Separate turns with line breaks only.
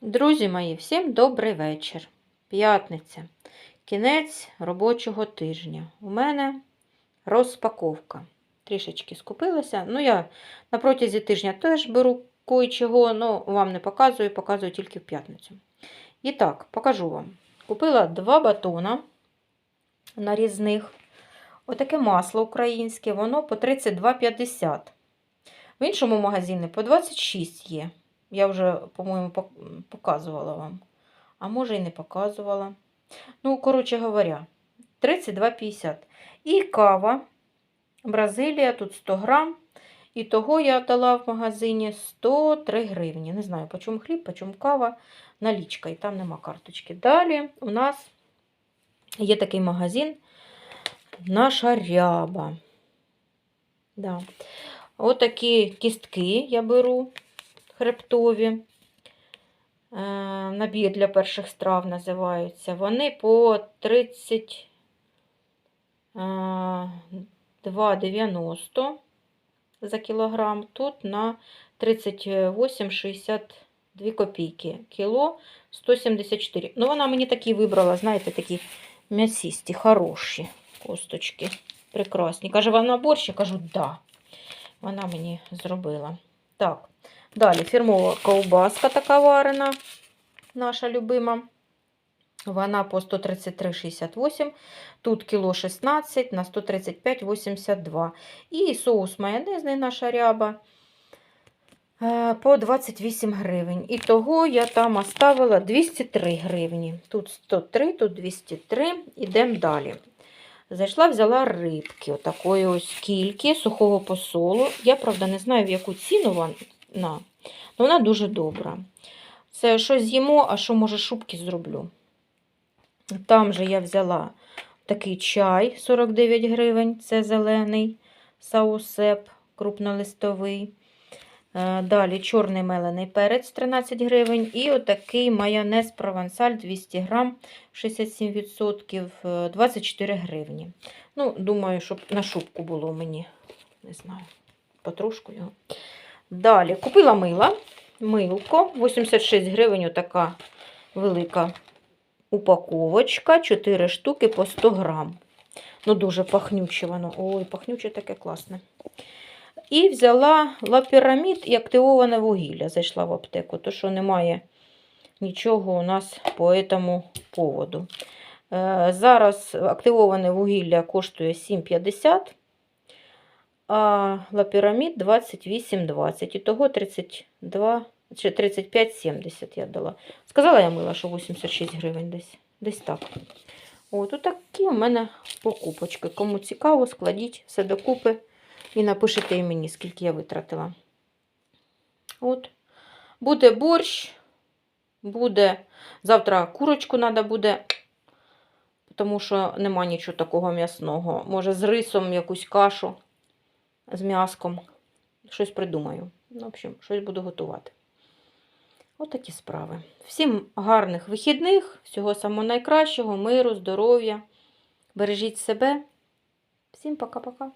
Друзі мої, всім добрий вечір. П'ятниця. Кінець робочого тижня. У мене розпаковка. Трішечки скупилася. Ну, я на протязі тижня теж беру кое-чого, але вам не показую, показую тільки в п'ятницю. І так, покажу вам. Купила два батона нарізних. Отаке масло українське, воно по 32,50. В іншому магазині по 26 є. Я вже, по-моєму, показувала вам. А може і не показувала. Ну, коротше говоря, 32,50. І кава. Бразилія, тут 100 грам. І того я дала в магазині 103 гривні. Не знаю, по чому хліб, по чому кава, налічка, і там нема карточки. Далі у нас є такий магазин Наша ряба. Да. Отакі кістки я беру хребтові. Е, Набір для перших страв називаються. Вони по 32,90 за кілограм. Тут на 38,62 копійки. Кіло 174. Ну, вона мені такі вибрала, знаєте, такі м'ясісті, хороші косточки. Прекрасні. Каже, вона борщ? Я кажу, да. Вона мені зробила. Так, далі фірмова ковбаска така варена, наша любима. Вона по 133,68. Тут кіло 16 на 135,82. І соус майонезний наша ряба е, по 28 гривень. І того я там оставила 203 гривні. Тут 103, тут 203. Ідемо далі. Зайшла, взяла рибки, отакої ось кільки сухого посолу. Я, правда, не знаю, в яку ціну але вона дуже добра. Це що з'їмо, а що, може, шубки зроблю. Там же я взяла такий чай 49 гривень, це зелений саусеп крупнолистовий. Е, Далі чорний мелений перець 13 гривень. І отакий майонез провансаль 200 грам, 67%, е, 24 гривні. Ну, думаю, щоб на шубку було мені. Не знаю, потрошку його. Далі купила мила. Милко 86 гривень, отака велика упаковочка. 4 штуки по 100 грам. Ну, дуже пахнюче воно. Ой, пахнюче таке класне. І взяла лапірамід і активоване вугілля. Зайшла в аптеку, то що немає нічого у нас по цьому поводу. Е, Зараз активоване вугілля коштує 7,50, а лапірамід 28,20. І того 32 чи 35,70 я дала. Сказала я мила, що 86 гривень десь. Десь так. От, отакі у мене покупочки. Кому цікаво, складіть все докупи. І напишете і мені, скільки я витратила. От. Буде борщ, буде. Завтра курочку треба буде, тому що нема нічого такого м'ясного. Може, з рисом якусь кашу, з м'яском. Щось придумаю. В общем, щось буду готувати. От такі справи. Всім гарних вихідних, всього самого найкращого, миру, здоров'я. Бережіть себе. Всім пока-пока.